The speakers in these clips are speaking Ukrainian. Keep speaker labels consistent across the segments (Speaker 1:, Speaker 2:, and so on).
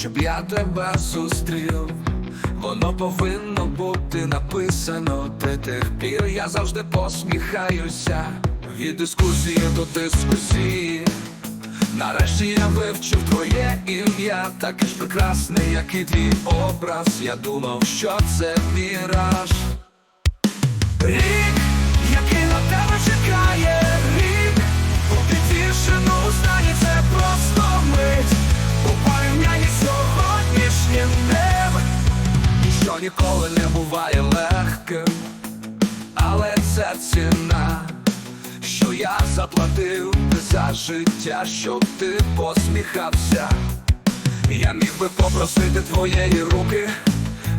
Speaker 1: щоб я тебе зустрів. Воно повинно бути написано до тих пір. Я завжди посміхаюся від дискусії до дискусії. Нарешті я вивчив твоє ім'я, таке ж прекрасне, як і твій образ. Я думав, що це міраж. Ціна, що я заплатив за життя, щоб ти посміхався. Я міг би попросити твоєї руки,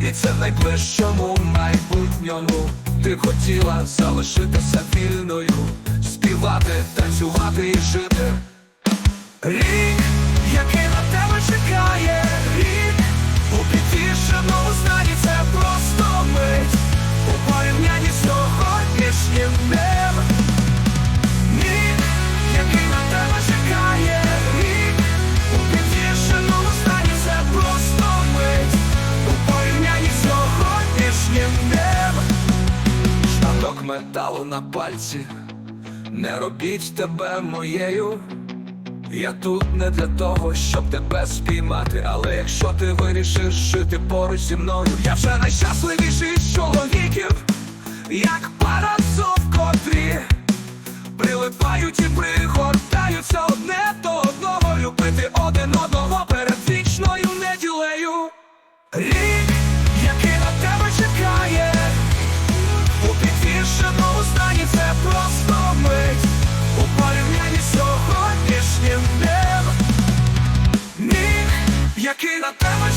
Speaker 1: і це в найближчому майбутньому. Ти хотіла залишитися вільною, співати, танцювати і жити. Металу на пальці, не робіть тебе моєю. Я тут не для того, щоб тебе спіймати, але якщо ти вирішиш жити поруч зі мною, я вже найщасливіший з чоловіків, як парасов, котрі прилипають і пригортаються aqui na terra